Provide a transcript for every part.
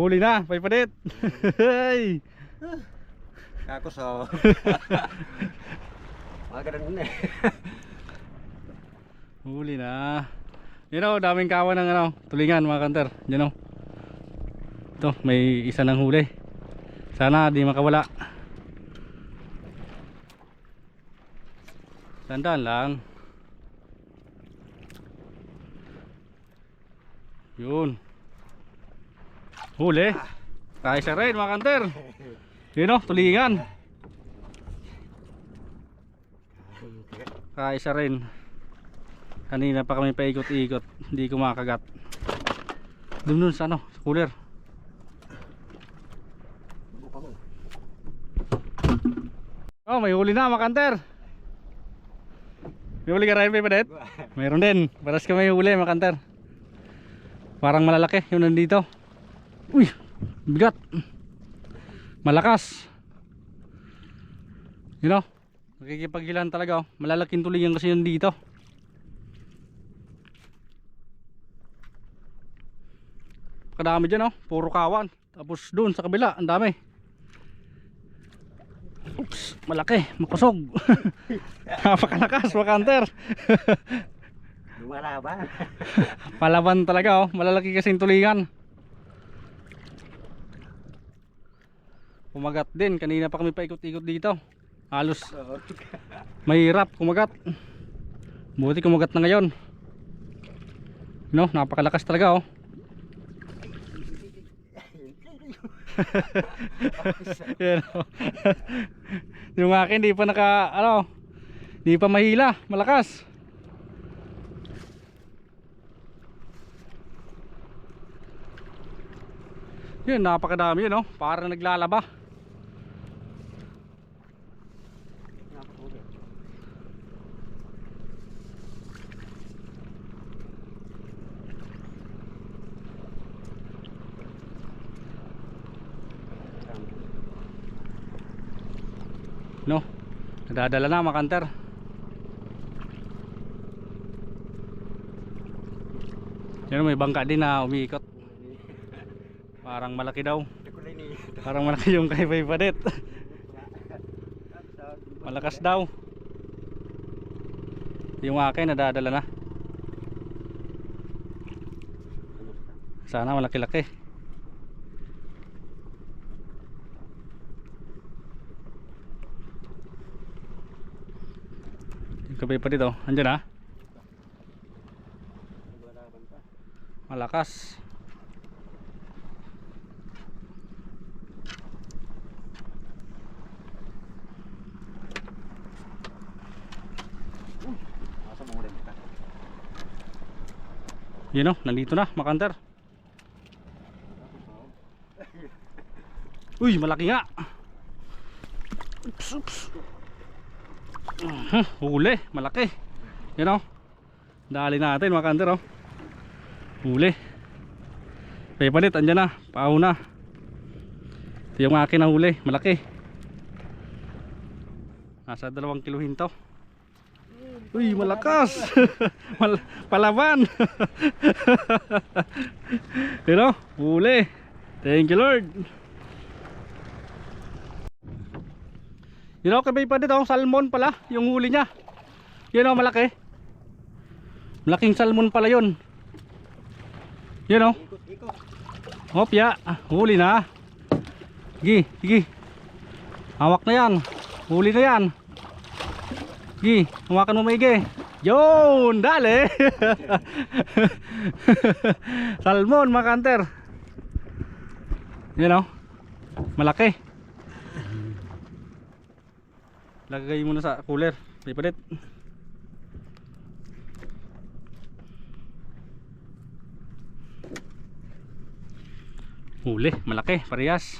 Huli na, paipadit. Hey! Kako so. Ganun na eh. Huli na. Yun o, daming kawan ng ano, tulingan mga kanter. Yun o. Ito, may isa ng huli. Sana di makawala. Tandaan lang. Yun. Huli. Kaya siya rin mga kanter. Yun o, tulingan. Kaya siya rin. Kanina pa kami paikot-ikot, hindi ko makagat. Doon dun sa ano, sa cooler. Oh, may huli na, makanter. May huli ka rin, Padet? Mayroon din. Paras ka may huli, makanter. Parang malalaki, yung nandito. Uy, bigat. Malakas. You know, nakikipaghilan talaga oh. Malalaking tulingan kasi yun dito. Kadami dyan oh, puro kawan. Tapos doon sa kabila, ang dami. Oops, malaki, makusog. Napakalakas, makanter. Lumalaban. Palaban talaga oh, malalaki kasi yung tulingan. Kumagat din, kanina pa kami paikot-ikot dito. Halos mahirap kumagat. Buti kumagat na ngayon. No, napakalakas talaga oh. Yan, oh. yung akin di pa naka ano, di pa mahila, malakas. Yun, napakadami yun, oh. Para naglalaba. No? Nadadala na, makanter. Yan, may bangka din na umiikot. Parang malaki daw. Parang malaki yung kay Padet. Malakas daw. Yung akin nadadala na. Sana malaki-laki. Kabay pa dito. Andyan. Lumalaban pa. Malakas. Yun o, nandito na, makanter. Uy, malaki nga. Ups, ups. Mhm, Huli, malaki. Yan o. Dali natin, makanter o. Huli. Pepalit, andyan na. Paaw na. Ito yung akin na huli, malaki. Nasa dalawang kiluhin to. Uy, malakas. Mal palaban. Pero, huli. Thank you, Lord. Yun know, kabay pa dito, salmon pala, yung huli niya. Yun know, malaki. Malaking salmon pala yun. Yun know. Ikot. Hopya, huli na. Sige, sige. Hawak na yan. Huli na yan. Sige, hawakan mo maigi. Yun, dali. Salmon, mga kanter. Yan o. Malaki. Lagay mo na sa cooler. May palit. Huli, malaki, parehas.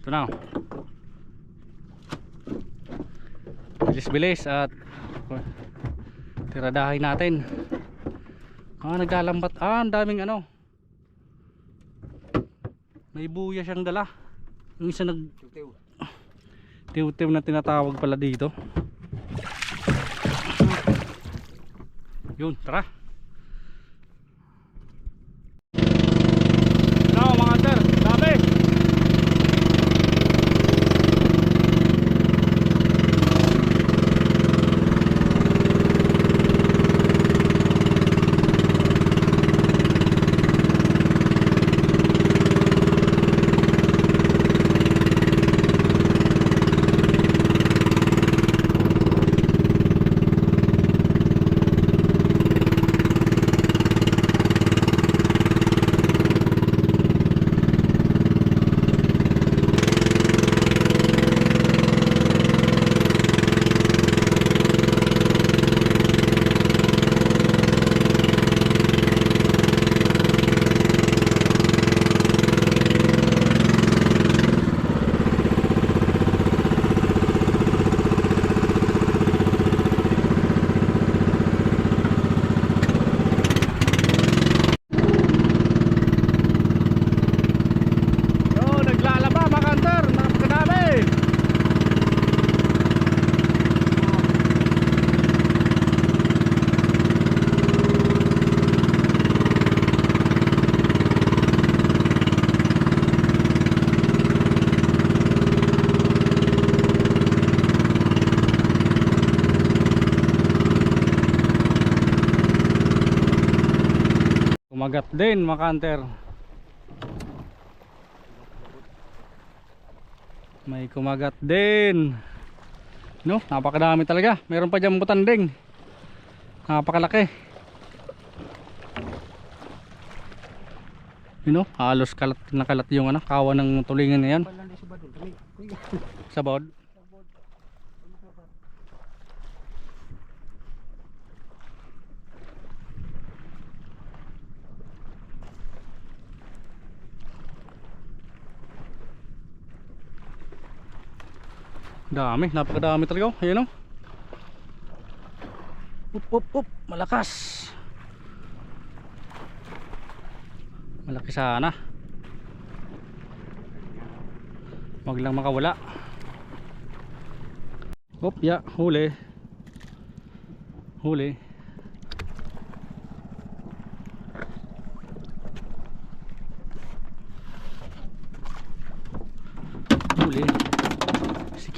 Ito na. oh. Bilis-bilis at tiradahin natin. Ah, naglalambat. Ah, ang daming ano. May buya siyang dala. Yung isa nag Tiw-tiw. na tinatawag pala dito. Yun, tara. Kumagat din mga kanter. May kumagat din. No, napakadami talaga. Meron pa dyan butanding. Napakalaki. You know, halos kalat na kalat yung ano, kawa ng tulingan na yan. Sa bod. Dami, napakadami talaga. oh. Ayun oh. Up, up, up. Malakas. Malaki sana. Wag lang makawala. Hop, ya. Huli. Huli.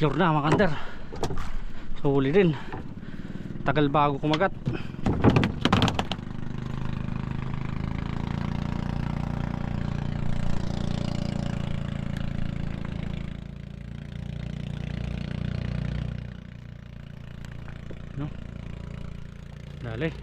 Secure na mga kanter. So huli din. Tagal bago kumagat. No? Dali.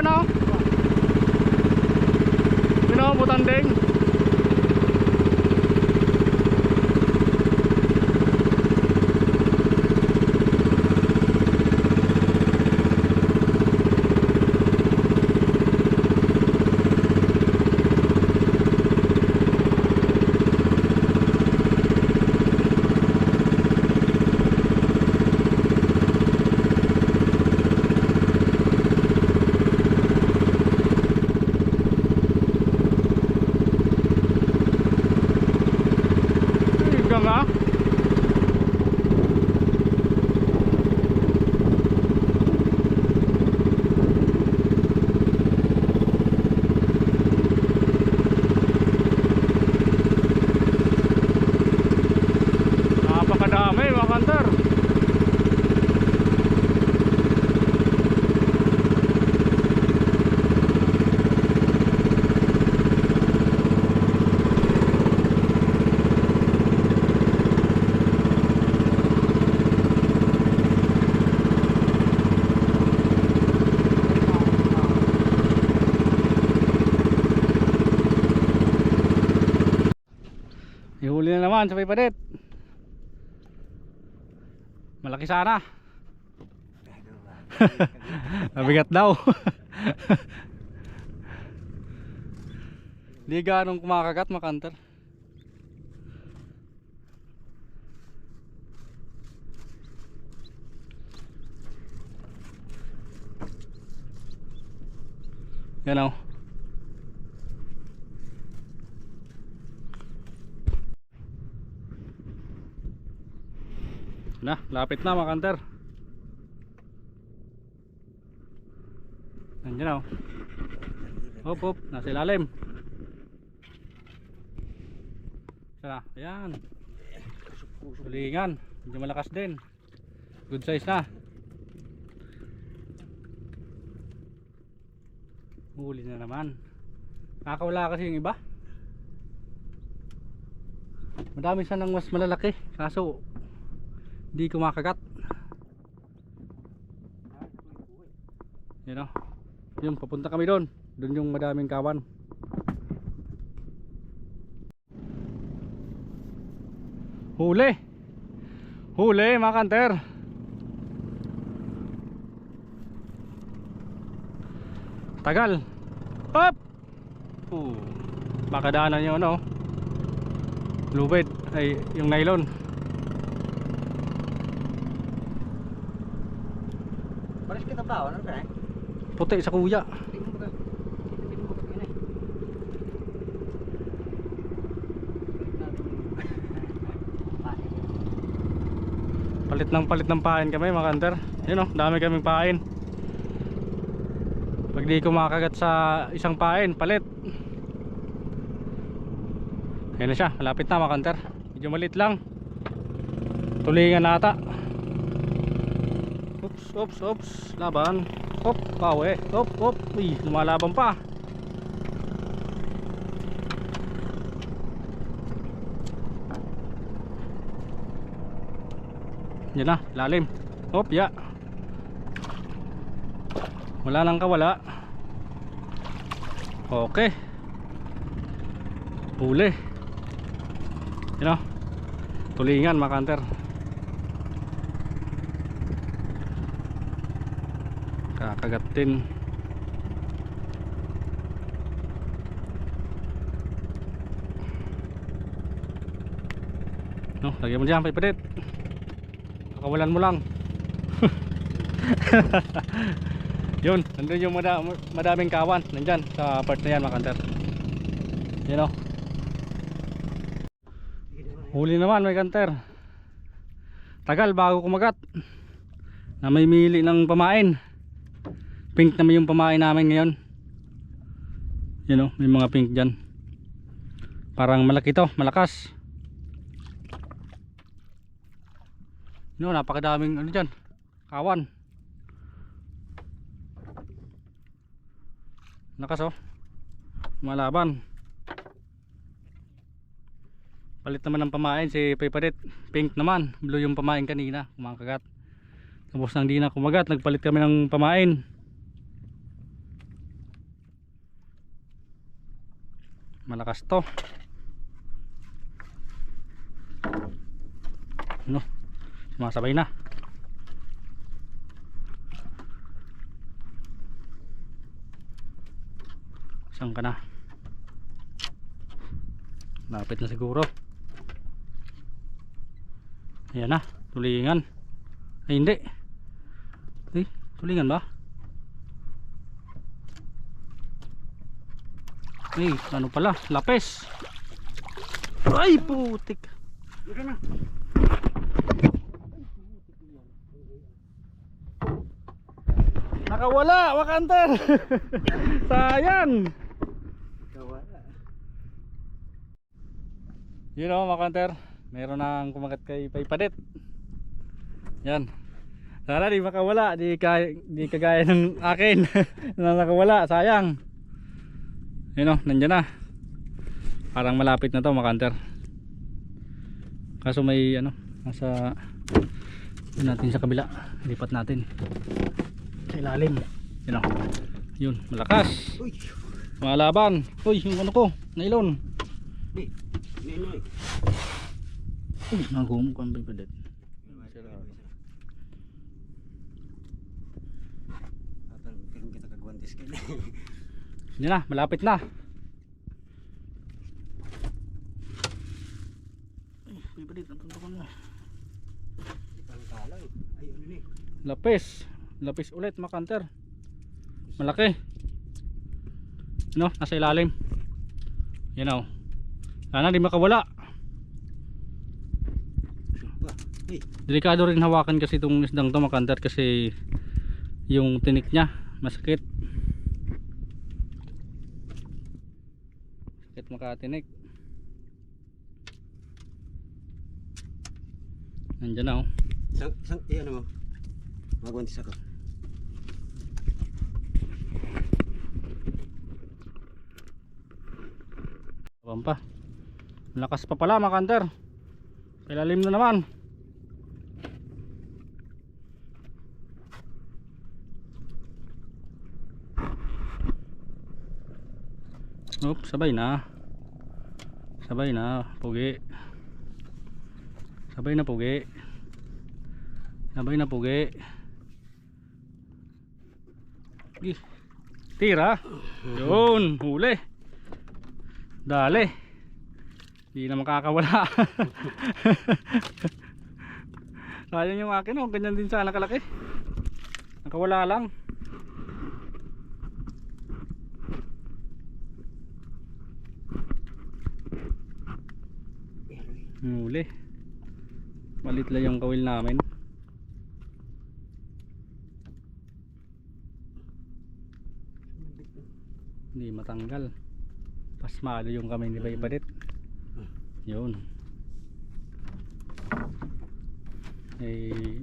Ay dua na. oh. war. Ihuli na naman sa paypadit. Malaki sana. Mabigat daw. Di ganong kumakagat makanter. Yan o. Na, lapit na mga kanter. Nandiyan o. Hop, hop, nasa ilalim. Sana, ayan. Tulingan, medyo malakas din. Good size na. Huli na naman. Nakakawala kasi yung iba. Madami sanang mas malalaki. Kaso, hindi kumakagat. Yun o. Yun, papunta kami doon. Doon yung madaming kawan. Huli. Huli mga kanter. Tagal. Hop! Uh, baka daanan yung ano. Lubid. Ay, yung nylon. tao, ano ka eh? Puti sa kuya. Palit ng palit ng pain kami mga kanter. Yun o, oh, dami kaming pain. Pag di kumakagat sa isang pain, palit. Ayan na siya, malapit na mga kanter. Medyo malit lang. Tulingan nata ata. Oops, oops, oops. Laban. Hop, bawi. Hop, hop. Uy, lumalaban pa. Yan na, lalim. Hop, ya. Wala nang kawala. Okay. Huli. Yan o. Tulingan, mga kanter. Kakagat. No, lagyan mo dyan, paipadit. Kakawalan mo lang. Yun, nandun yung mada, madaming kawan. Nandyan, sa part na yan, mga kanter. Yan o. Huli naman, may kanter. Tagal bago kumagat. Na may mili ng pamain. Pink naman yung pamain namin ngayon. Yan o, may mga pink dyan. Parang malaki to, malakas. No, napakadaming ano dyan. Kawan. Lakas oh. Malaban. Palit naman ng pamain si Peparit. Pink naman. Blue yung pamain kanina. Kumakagat. Tapos nang di na kumagat, nagpalit kami ng pamain. Malakas to. Ano? Sumasabay na. Saan ka na? Lapit na siguro. Ayan na, tulingan. Ay hindi. Ay, tulingan ba? Ay, ano pala? Lapis. Ay, putik. Nakawala, wakanter. Sayang. Yun o, makanter. Meron nang kumagat kay Paypadet. Yan. Sana di makawala, di, kaya, di kagaya ng akin na nakawala, sayang. Yun o, nandyan na. Parang malapit na to makanter. Kaso may ano, nasa yun natin sa kabila. Lipat natin. Sa ilalim. Yun o. Yun, malakas. Uy. Malaban. Uy, yung ano ko, nailon. Uy, nagum ko ang Paypadet. Atang tingin kita kagwantis kay. Yan na, malapit na. Ay, Paypadet, ang tuntukan ni? Lapis. Lapis ulit, makanter. Malaki. No, nasa ilalim. Yan o. Sana di makawala. Delikado rin hawakan kasi itong isdang to makanter kasi yung tinik niya masakit. Sakit makatinik. Nandiyan na oh. Sang sang eh ano mo? Magwantis ako. Abang pa. Malakas pa pala mga kanter. Kailalim na naman. Oop, sabay na. Sabay na, pugi. Sabay na pugi. Sabay na pugi. Gi. Tira. Yun, huli. Dali. Hindi na makakawala. Sayang yung akin oh, ganyan din sana kalaki. Nakawala lang. huli. Malit lang yung kawil namin. Hindi matanggal. Pasmalo yung kami ni Baybarit yun. Eh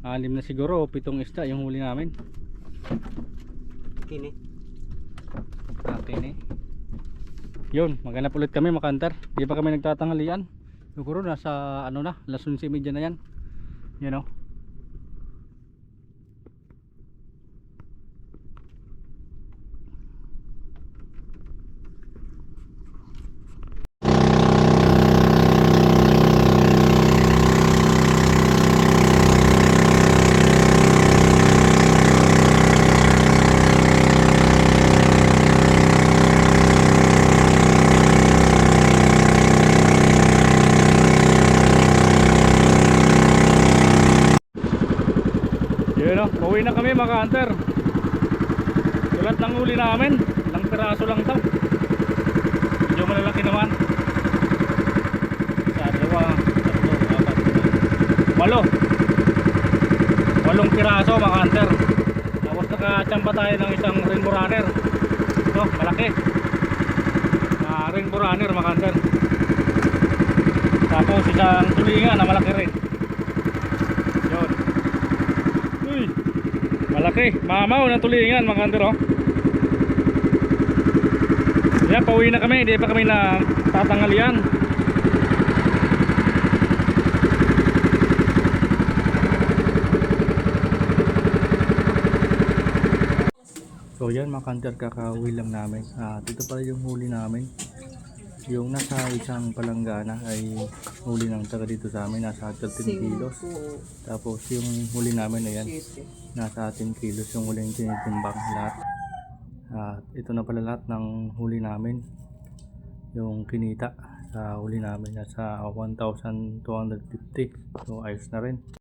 alim na siguro pitong isda yung huli namin. Kini? Yun maghanap ulit kami makantar. Di pa kami nagtatanghalian? Siguro nasa ano na alas 11.30 na yan. You know Yun o, pauwi na kami mga hunter. Sulat ng huli namin, ilang piraso lang daw. Medyo malalaki naman. Sa dalawa, tatlo, apat, walo. Walong piraso mga hunter. Tapos nakachamba tayo ng isang rainbow runner. Ito, malaki. Na rainbow runner mga hunter. Tapos isang tulingan na malaki rin. Yun. Uy, malaki. Mamaw na tulingan mga kanter oh. Yan, pauwi na kami. Hindi pa kami na tatanghalian. So yan mga kanter, kakauwi lang namin. Ah, dito pala yung huli namin. Yung nasa isang palanggana ay huli ng taga dito sa amin, nasa 13 kilos. Tapos yung huli namin ayan, nasa 10 kilos yung huling tinitimbang lahat. At ito na pala lahat ng huli namin. Yung kinita sa huli namin nasa 1,250. So ayos na rin.